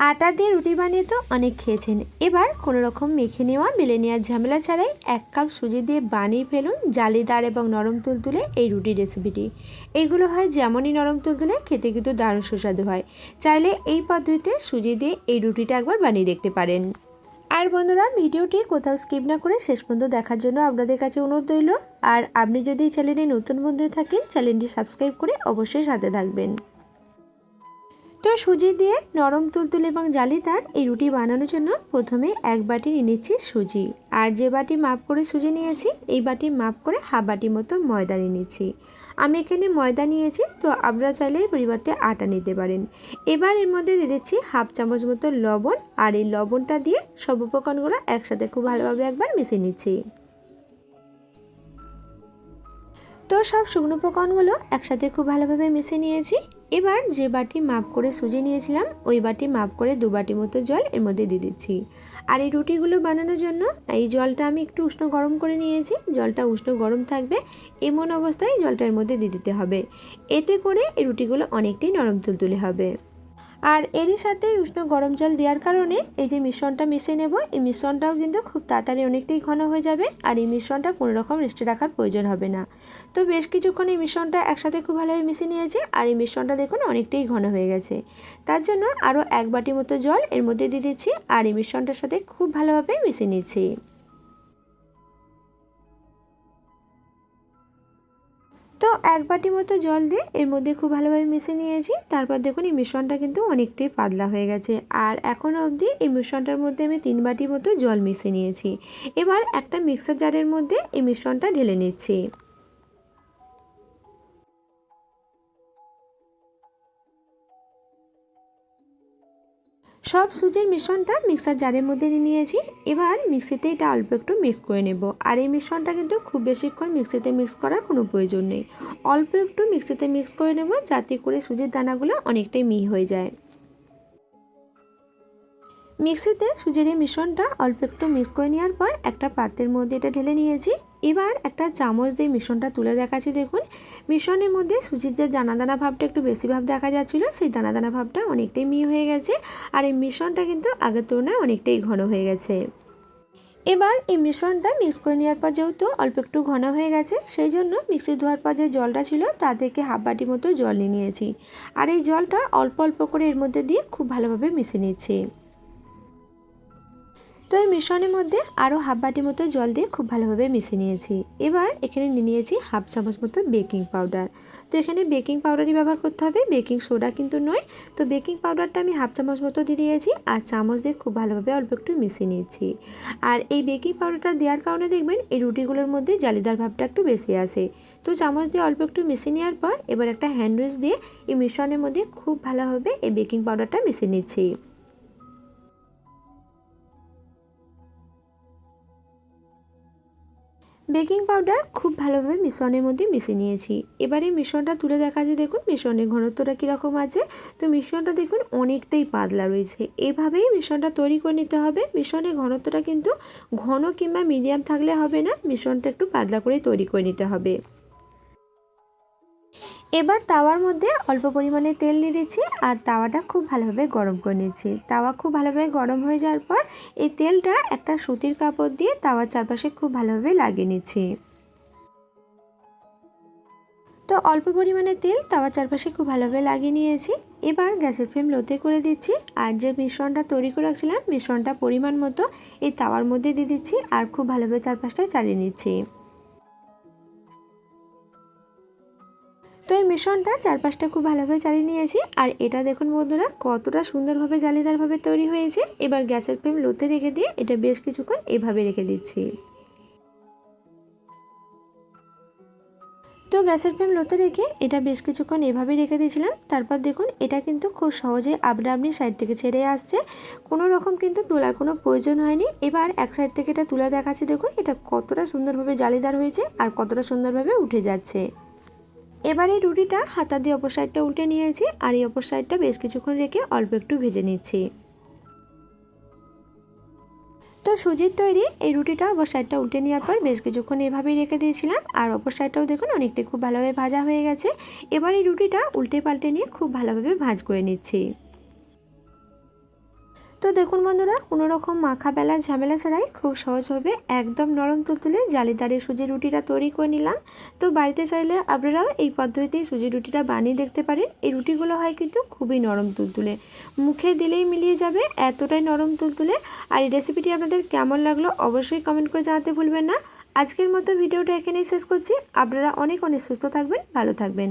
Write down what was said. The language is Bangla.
আটা দিয়ে রুটি বানিয়ে তো অনেক খেয়েছেন। এবার কোনো রকম মেখে নেওয়া বেলে নেওয়ার ঝামেলা ছাড়াই এক কাপ সুজি দিয়ে বানিয়ে ফেলুন জালিদার এবং নরম তুলতুলে এই রুটি রেসিপিটি। এইগুলো হয় যেমনই নরম তুলতুলে, খেতে কিন্তু দারুণ সুস্বাদু হয়। চাইলে এই পদ্ধতিতে সুজি দিয়ে এই রুটিটা একবার বানিয়ে দেখতে পারেন। আর বন্ধুরা, ভিডিওটি কোথাও স্কিপ না করে শেষ পর্যন্ত দেখার জন্য আপনাদের কাছে অনুরোধ রইল। আর আপনি যদি চ্যানেলে নতুন বন্ধু থাকেন, চ্যানেলটি সাবস্ক্রাইব করে অবশ্যই সাথে থাকবেন। তো সুজি দিয়ে নরম তুলতুল এবং জালিদার এই রুটি বানানোর জন্য প্রথমে এক বাটি নিয়ে নিচ্ছি সুজি। আর যে বাটি মাপ করে সুজি নিয়েছি, এই বাটি মাপ করে হাফ বাটি মতো ময়দা নিয়ে নিচ্ছি। আমি এখানে ময়দা নিয়েছি, তো আপনারা চাইলে পরিবর্তে আটা নিতে পারেন। এবার এর মধ্যে দিয়ে দিচ্ছি হাফ চামচ মতো লবণ, আর এই লবণটা দিয়ে সব উপকরণগুলো একসাথে খুব ভালোভাবে একবার মিশিয়ে নিচ্ছি। তো সব শুকনো উপকরণগুলো একসাথে খুব ভালোভাবে মিশিয়ে নিয়েছি। এবার যে বাটি মাপ করে সুজি নিয়েছিলাম, ওই বাটি মাপ করে দু বাটি মতো জল এর মধ্যে দিয়ে দিচ্ছি। আর এই রুটিগুলো বানানোর জন্য এই জলটা আমি একটু উষ্ণ গরম করে নিয়েছি। জলটা উষ্ণ গরম থাকবে, এমন অবস্থায় জলটার মধ্যে দিয়ে দিতে হবে। এতে করে এই রুটিগুলো অনেকটাই নরম তুলতুলে হবে। আর এরই সাথে উষ্ণ গরম জল দেওয়ার কারণে এই যে মিশ্রণটা মিশিয়ে নেব, এই মিশ্রণটাও কিন্তু খুব তাড়াতাড়ি অনেকটাই ঘন হয়ে যাবে আর এই মিশ্রণটা কোনো রকম রেস্টে রাখার প্রয়োজন হবে না। তো বেশ কিছুক্ষণ এই মিশ্রণটা একসাথে খুব ভালোভাবে মিশিয়ে নিয়েছি আর এই মিশ্রণটা দেখুন অনেকটাই ঘন হয়ে গেছে। তার জন্য আরও এক বাটি মতো জল এর মধ্যে দিয়ে দিচ্ছি আর এই মিশ্রণটার সাথে খুব ভালোভাবে মিশিয়ে নিচ্ছি। তো এক বাটি মতো জল দিয়ে এর মধ্যে খুব ভালোভাবে মিশে নিয়েছি। তারপর দেখুন, এই মিশ্রণটা কিন্তু অনেকটাই পাতলা হয়ে গেছে। আর এখন অবধি এই মিশ্রণটার মধ্যে আমি তিন বাটি মতো জল মিশে নিয়েছি। এবার একটা মিক্সার জারের মধ্যে এই মিশ্রণটা ঢেলে নিচ্ছি। সব সুজির মিশ্রণটা মিক্সার জারের মধ্যে নিয়ে নিয়েছি। এবার মিক্সিতে এটা অল্প একটু মিক্স করে নেব। আর এই মিশ্রণটা কিন্তু খুব বেশিক্ষণ মিক্সিতে মিক্স করার কোনো প্রয়োজন নেই। অল্প একটু মিক্সিতে মিক্স করে নেব যাতে করে সুজির দানাগুলো অনেকটাই মিহি হয়ে যায়। মিক্সিতে সুজির এই মিশ্রণটা অল্প একটু মিক্স করে নেওয়ার পর একটা পাত্রের মধ্যে এটা ঢেলে নিয়েছি। এবার একটা চামচ দিয়ে মিশ্রণটা তুলে দেখাচ্ছি, দেখুন। মিশ্রণের মধ্যে সুজির যে দানা দানা ভাবটা একটু বেশি ভাব দেখা যাচ্ছিল, সেই দানা দানা ভাবটা অনেকটাই মিহি হয়ে গেছে আর এই মিশ্রণটা কিন্তু আগের তুলনায় অনেকটাই ঘন হয়ে গেছে। এবার এই মিশ্রণটা মিক্স করে নেওয়ার পর যেহেতু অল্প একটু ঘন হয়ে গেছে, সেই জন্য মিক্সি ধোয়ার পর যে জলটা ছিল তা থেকে হাফ বাটি মতো জল নিয়ে নিয়েছি। আর এই জলটা অল্প অল্প করে এর মধ্যে দিয়ে খুব ভালোভাবে মিশিয়ে নিচ্ছি। তো এই মিশ্রণের মধ্যে আরও হাফ বাটি মতো জল দিয়ে খুব ভালোভাবে মিশিয়ে নিয়েছি। এবার এখানে নিয়ে নিয়েছি হাফ চামচ মতো বেকিং পাউডার তো এখানে বেকিং পাউডারই ব্যবহার করতে হবে বেকিং সোডা কিন্তু নয়। তো বেকিং পাউডারটা আমি হাফ চামচ মতো দিয়ে দিয়েছি আর চামচ দিয়ে খুব ভালোভাবে অল্প একটু মিশিয়ে নিয়েছি। আর এই বেকিং পাউডারটা দেওয়ার কারণে দেখবেন এই রুটিগুলোর মধ্যে জালিদার ভাবটা একটু বেশি আসে। তো চামচ দিয়ে অল্প একটু মিশিয়ে নেওয়ার পর এবার একটা হ্যান্ড দিয়ে এই মিশ্রণের মধ্যে খুব ভালোভাবে এই বেকিং পাউডারটা মিশিয়ে নিচ্ছি। বেকিং পাউডার খুব ভালোভাবে মিশ্রণের মধ্যে মিশে নিয়েছি। এবারে মিশ্রণটা তুলে দেখা যায়, দেখুন মিশ্রণের ঘনত্বটা কীরকম আছে। তো মিশ্রণটা দেখুন অনেকটাই পাতলা রয়েছে। এভাবেই মিশ্রণটা তৈরি করে নিতে হবে। মিশ্রণের ঘনত্বটা কিন্তু ঘন কিংবা মিডিয়াম থাকলে হবে না। মিশ্রণটা একটু পাতলা করে তৈরি করে নিতে হবে। এবার তাওয়ার মধ্যে অল্প পরিমাণে তেল নিয়ে দিচ্ছি আর তাওয়াটা খুব ভালোভাবে গরম করে নিচ্ছি। তাওয়া খুব ভালোভাবে গরম হয়ে যাওয়ার পর এই তেলটা একটা সুতির কাপড় দিয়ে তাওয়ার চারপাশে খুব ভালোভাবে লাগিয়ে নিচ্ছি। তো অল্প পরিমাণে তেল তাওয়ার চারপাশে খুব ভালোভাবে লাগিয়ে নিয়েছি। এবার গ্যাসের ফ্লেম লোতে করে দিচ্ছি আর যে মিশ্রণটা তৈরি করে রাখছিলাম, মিশ্রণটা পরিমাণ মতো এই তাওয়ার মধ্যে দিয়ে দিচ্ছি আর খুব ভালোভাবে চারপাশটা চালিয়ে নিচ্ছি। তো এই মিশ্রণটা চারপাশটা খুব ভালোভাবে চালিয়ে নিয়েছি। আর এটা দেখুন বন্ধুরা, কতটা সুন্দরভাবে জালিদারভাবে তৈরি হয়েছে। এবার গ্যাসের ফ্লেম লোতে রেখে দিয়ে এটা বেশ কিছুক্ষণ এভাবে রেখে দিচ্ছি। তো গ্যাসের ফ্লেম লোতে রেখে এটা বেশ কিছুক্ষণ এভাবে রেখে দিয়েছিলাম। তারপর দেখুন, এটা কিন্তু খুব সহজে আপনা আপনি সাইড থেকে ছেড়ে আসছে। কোনো রকম কিন্তু তোলার কোনো প্রয়োজন হয়নি। এবার এক সাইড থেকে এটা তুলে দেখাচ্ছে। দেখুন, এটা কতটা সুন্দরভাবে জালিদার হয়েছে আর কতটা সুন্দরভাবে উঠে যাচ্ছে। এবার রুটিটা হাতা দিয়ে অপর সাইডটা উল্টে নিয়েছি আর এই অপর সাইডটা বেশ কিছুক্ষণ রেখে অল্প একটু ভেজে নিচ্ছি। তো সুজির তৈরি এই রুটিটা অপর সাইডটা উল্টে নেওয়ার পর বেশ কিছুক্ষণ এভাবেই রেখে দিয়েছিলাম আর অপর সাইডটাও দেখুন অনেকটাই খুব ভালোভাবে ভাজা হয়ে গেছে। এবার এই রুটিটা উল্টে পাল্টে নিয়ে খুব ভালোভাবে ভাজ করে নিচ্ছি। তো দেখুন বন্ধুরা, কোনো রকম মাখা বেলা ঝামেলা ছাড়াই খুব সহজভাবে একদম নরম তুলতুলে জালিদারের সুজি রুটিটা তৈরি করে নিলাম। তো বাড়িতে চাইলে আপনারাও এই পদ্ধতিতে সুজি রুটিটা বানিয়ে দেখতে পারেন। এই রুটিগুলো হয় কিন্তু খুবই নরম তুলতুলে। মুখে দিলেই মিলিয়ে যাবে এতটাই নরম তুলতুলে। আর এই রেসিপিটি আপনাদের কেমন লাগল অবশ্যই কমেন্ট করে জানাতে ভুলবেন না। আজকের মতো ভিডিওটা এখানেই শেষ করছি। আপনারা অনেক অনেক সুস্থ থাকবেন, ভালো থাকবেন।